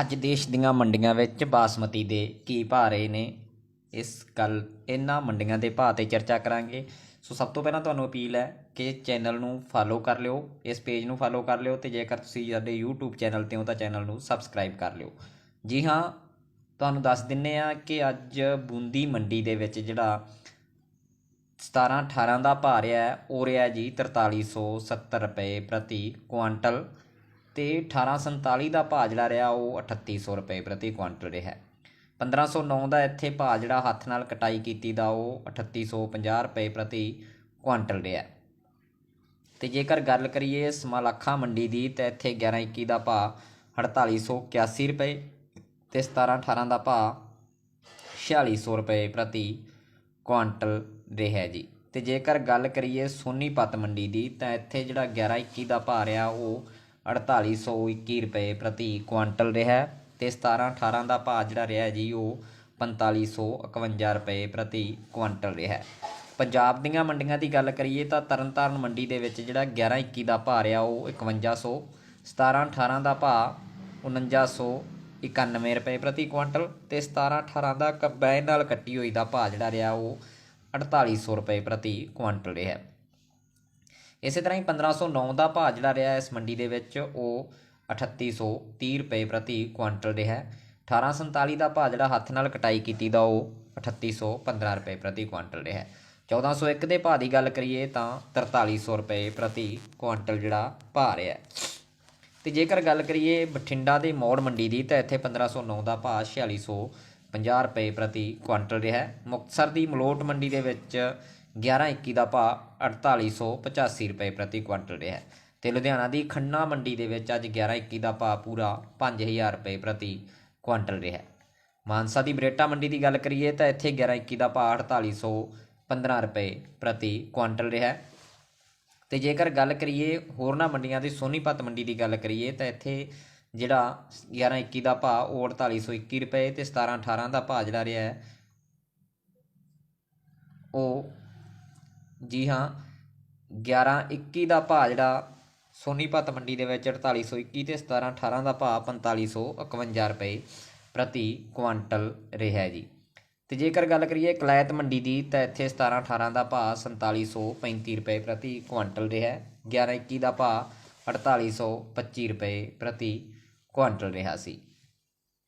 ਅੱਜ ਦੇਸ਼ ਦੀਆਂ ਮੰਡੀਆਂ ਵਿੱਚ ਬਾਸਮਤੀ ਦੇ ਕੀ ਭਾਅ ਰਹੇ ਨੇ? ਇਸ ਗੱਲ, ਇਹਨਾਂ ਮੰਡੀਆਂ ਦੇ ਭਾਅ ਤੇ ਚਰਚਾ ਕਰਾਂਗੇ। ਸੋ ਸਭ ਤੋਂ ਪਹਿਲਾਂ ਤੁਹਾਨੂੰ ਅਪੀਲ ਹੈ ਕਿ ਚੈਨਲ ਨੂੰ ਫਾਲੋ ਕਰ ਲਿਓ, ਇਸ ਪੇਜ ਨੂੰ ਫਾਲੋ ਕਰ ਲਿਓ ਤੇ ਜੇਕਰ ਤੁਸੀਂ ਸਾਡੇ YouTube ਚੈਨਲ ਤੇ ਹੋ ਤਾਂ ਚੈਨਲ ਨੂੰ ਸਬਸਕ੍ਰਾਈਬ ਕਰ ਲਿਓ। ਜੀ ਹਾਂ, ਤੁਹਾਨੂੰ ਦੱਸ ਦਿੰਨੇ ਆ ਕਿ ਅੱਜ ਬੂੰਦੀ ਮੰਡੀ ਦੇ ਵਿੱਚ ਜਿਹੜਾ 17 18 ਦਾ ਭਾਅ ਰਿਹਾ ਉਹ ਰਿਹਾ ਜੀ 4370 ਰੁਪਏ ਪ੍ਰਤੀ ਕੁਆਂਟਲ। ਤੇ 1847 ਦਾ ਭਾਅ ਜਿਹੜਾ ਰਿਹਾ ਉਹ 3800 ਰੁਪਏ ਪ੍ਰਤੀ ਕੁਆਂਟਲ ਰਿਹਾ। ਹੈ 1509 ਦਾ ਇੱਥੇ ਭਾਅ ਜਿਹੜਾ ਹੱਥ ਨਾਲ ਕਟਾਈ ਕੀਤੀ ਦਾ ਉਹ 3850 ਰੁਪਏ ਪ੍ਰਤੀ ਕੁਆਂਟਲ ਰਿਹਾ। ਹੈ ਤੇ ਜੇਕਰ ਗੱਲ ਕਰੀਏ ਸਮਾਲਾਖਾ ਮੰਡੀ ਦੀ ਤਾਂ ਇੱਥੇ 1121 ਦਾ ਭਾਅ 4881 ਰੁਪਏ ਤੇ 1718 ਦਾ ਭਾਅ 4600 ਰੁਪਏ ਪ੍ਰਤੀ ਕੁਆਂਟਲ ਰਿਹਾ ਜੀ। ਤੇ ਜੇਕਰ ਗੱਲ ਕਰੀਏ ਸੋਨੀਪਤ ਮੰਡੀ ਦੀ ਤਾਂ ਇੱਥੇ ਜਿਹੜਾ 1121 ਦਾ ਭਾਅ ਰਿਹਾ ਉਹ 4821 ਰੁਪਏ ਪ੍ਰਤੀ ਕੁਆਂਟਲ ਰਿਹਾ ਤੇ 1718 ਦਾ ਭਾਅ ਜਿਹੜਾ ਰਿਹਾ ਜੀ, ਉਹ 4551 ਰੁਪਏ ਪ੍ਰਤੀ ਕੁਆਂਟਲ ਰਿਹਾ ਪੰਜਾਬ ਦੀਆਂ ਮੰਡੀਆਂ ਦੀ ਗੱਲ ਕਰੀਏ ਤਾਂ ਤਰਨਤਾਰਨ ਮੰਡੀ ਦੇ ਵਿੱਚ ਜਿਹੜਾ 1121 ਦਾ ਭਾਅ ਰਿਹਾ, ਉਹ 5100 1718 ਦਾ ਭਾਅ 4991 ਰੁਪਏ ਪ੍ਰਤੀ ਕੁਆਂਟਲ ਤੇ 1718 ਦਾ ਕੰਬਾਈਨ ਨਾਲ ਕੱਟੀ ਹੋਈ ਦਾ ਭਾਅ ਜਿਹੜਾ ਰਿਹਾ, ਉਹ 4800 ਰੁਪਏ ਪ੍ਰਤੀ ਕੁਆਂਟਲ ਰਿਹਾ ਇਸੇ ਤਰ੍ਹਾਂ ਹੀ 1509 ਦਾ ਭਾਅ ਜਿਹੜਾ ਰਿਹਾ ਇਸ ਮੰਡੀ ਦੇ ਵਿੱਚ, ਉਹ 3830 ਰੁਪਏ ਪ੍ਰਤੀ ਕੁਆਂਟਲ ਰਿਹਾ 1847 ਦਾ ਭਾਅ ਜਿਹੜਾ ਹੱਥ ਨਾਲ ਕਟਾਈ ਕੀਤੀ ਦਾ, ਉਹ 3815 ਰੁਪਏ ਪ੍ਰਤੀ ਕੁਆਂਟਲ ਰਿਹਾ 1401 ਦੇ ਭਾਅ ਦੀ ਗੱਲ ਕਰੀਏ ਤਾਂ 4300 ਰੁਪਏ ਪ੍ਰਤੀ ਕੁਆਂਟਲ ਜਿਹੜਾ ਭਾਅ ਰਿਹਾ ਤੇ ਜੇਕਰ ਗੱਲ ਕਰੀਏ ਬਠਿੰਡਾ ਦੇ ਮੌੜ ਮੰਡੀ ਦੀ, ਤਾਂ ਇੱਥੇ 1509 ਦਾ ਭਾਅ 4650 ਰੁਪਏ ਪ੍ਰਤੀ ਕੁਆਂਟਲ ਰਿਹਾ ਮੁਕਤਸਰ ਦੀ ਮਲੋਟ ਮੰਡੀ ਦੇ ਵਿੱਚ 1121 ਦਾ ਭਾਅ 4885 ਰੁਪਏ ਪ੍ਰਤੀ ਕੁਆਂਟਲ ਰਿਹਾ ਤੇ ਲੁਧਿਆਣਾ ਦੀ ਖੰਨਾ ਮੰਡੀ ਦੇ ਵਿੱਚ ਅੱਜ 1121 ਦਾ ਭਾਅ ਪੂਰਾ 5000 ਰੁਪਏ ਪ੍ਰਤੀ ਕੁਆਂਟਲ ਰਿਹਾ ਮਾਨਸਾ ਦੀ ਬਰੇਟਾ ਮੰਡੀ ਦੀ ਗੱਲ ਕਰੀਏ ਤਾਂ ਇੱਥੇ 1121 ਦਾ ਭਾਅ 4815 ਰੁਪਏ ਪ੍ਰਤੀ ਕੁਆਂਟਲ ਰਿਹਾ ਤੇ ਜੇਕਰ ਗੱਲ ਕਰੀਏ ਹੋਰਨਾਂ ਮੰਡੀਆਂ ਦੀ ਸੋਨੀਪਤ ਮੰਡੀ ਦੀ ਗੱਲ ਕਰੀਏ ਤਾਂ ਇੱਥੇ ਜਿਹੜਾ 1121 ਦਾ ਭਾਅ ਉਹ 4821 ਰੁਪਏ ਤੇ 1718 ਦਾ ਭਾਅ ਜਿਹੜਾ ਰਿਹਾ ਉਹ ਜੀ ਹਾਂ 1121 ਦਾ ਭਾਅ ਜਿਹੜਾ ਸੋਨੀਪਤ ਮੰਡੀ ਦੇ ਵਿੱਚ 4821 ਤੇ 1718 ਦਾ ਭਾਅ 4551 ਰੁਪਏ ਪ੍ਰਤੀ ਕੁਆਂਟਲ ਰਿਹਾ ਜੀ। ਅਤੇ ਜੇਕਰ ਗੱਲ ਕਰੀਏ ਕਲਾਇਤ ਮੰਡੀ ਦੀ, ਤਾਂ ਇੱਥੇ 17 18 ਦਾ ਭਾਅ 4735 ਰੁਪਏ ਪ੍ਰਤੀ ਕੁਆਂਟਲ ਰਿਹਾ 11 21 ਦਾ ਭਾਅ 4825 ਰੁਪਏ ਪ੍ਰਤੀ ਕੁਆਂਟਲ ਰਿਹਾ ਸੀ।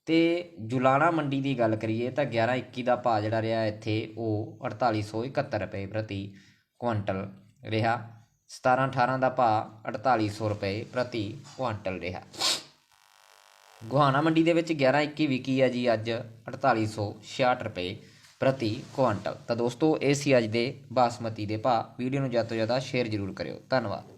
ਤੇ ਜੁਲਾਣਾ ਮੰਡੀ ਦੀ ਗੱਲ ਕਰੀਏ, ਤਾਂ 11 21 ਦਾ ਭਾਅ ਜਿਹੜਾ ਰਿਹਾ ਇੱਥੇ, ਉਹ 4871 ਰੁਪਏ ਪ੍ਰਤੀ ਕੁਆਂਟਲ ਰਿਹਾ। 17 18 ਦਾ ਭਾਅ 4800 ਰੁਪਏ ਪ੍ਰਤੀ ਕੁਆਂਟਲ ਰਿਹਾ। ਗੁਹਾਣਾ ਮੰਡੀ ਦੇ ਵਿੱਚ 11 21 ਵਿਕੀ ਹੈ ਜੀ, ਅੱਜ 4866 ਰੁਪਏ ਪ੍ਰਤੀ ਕੁਆਂਟਲ। ਤਾਂ ਦੋਸਤੋ, ਇਹ ਸੀ ਅੱਜ ਦੇ ਬਾਸਮਤੀ ਦੇ ਭਾਅ। ਵੀਡੀਓ ਨੂੰ ਜ਼ਿਆਦਾ ਤੋਂ ਜ਼ਿਆਦਾ ਸ਼ੇਅਰ ਜ਼ਰੂਰ ਕਰਿਓ। ਧੰਨਵਾਦ।